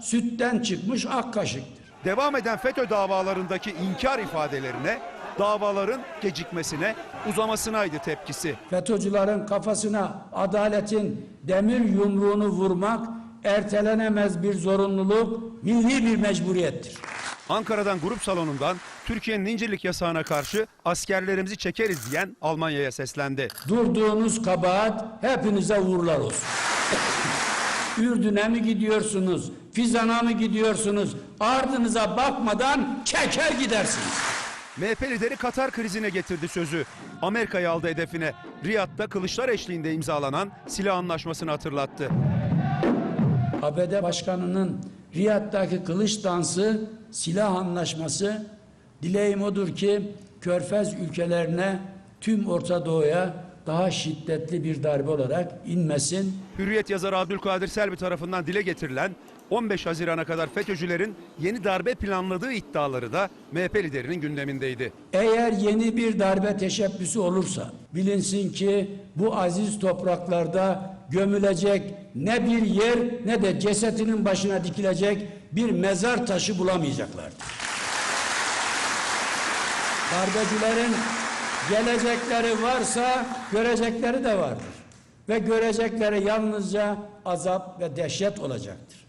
sütten çıkmış ak kaşıktır. Devam eden FETÖ davalarındaki inkar ifadelerine, davaların gecikmesine, uzamasınaydı tepkisi. FETÖ'cülerin kafasına adaletin demir yumruğunu vurmak ertelenemez bir zorunluluk, milli bir mecburiyettir. Ankara'dan grup salonundan Türkiye'nin incirlik yasağına karşı askerlerimizi çekeriz diyen Almanya'ya seslendi. Durduğunuz kabahat hepinize uğurlar olsun. Ürdün'e mi gidiyorsunuz? Fizan'a mı gidiyorsunuz? Ardınıza bakmadan çeker gidersiniz. MHP lideri Katar krizine getirdi sözü. Amerika'yı aldı hedefine. Riyad'da kılıçlar eşliğinde imzalanan silah anlaşmasını hatırlattı. ABD Başkanı'nın Riyad'daki kılıç dansı, silah anlaşması dileğim odur ki Körfez ülkelerine tüm Orta Doğu'ya daha şiddetli bir darbe olarak inmesin. Hürriyet yazarı Abdülkadir Selvi tarafından dile getirilen 15 Haziran'a kadar FETÖ'cülerin yeni darbe planladığı iddiaları da MHP liderinin gündemindeydi. Eğer yeni bir darbe teşebbüsü olursa bilinsin ki bu aziz topraklarda gömülecek ne bir yer ne de cesetinin başına dikilecek bir mezar taşı bulamayacaklardır. Darbecilerin gelecekleri varsa görecekleri de vardır. Ve görecekleri yalnızca azap ve dehşet olacaktır.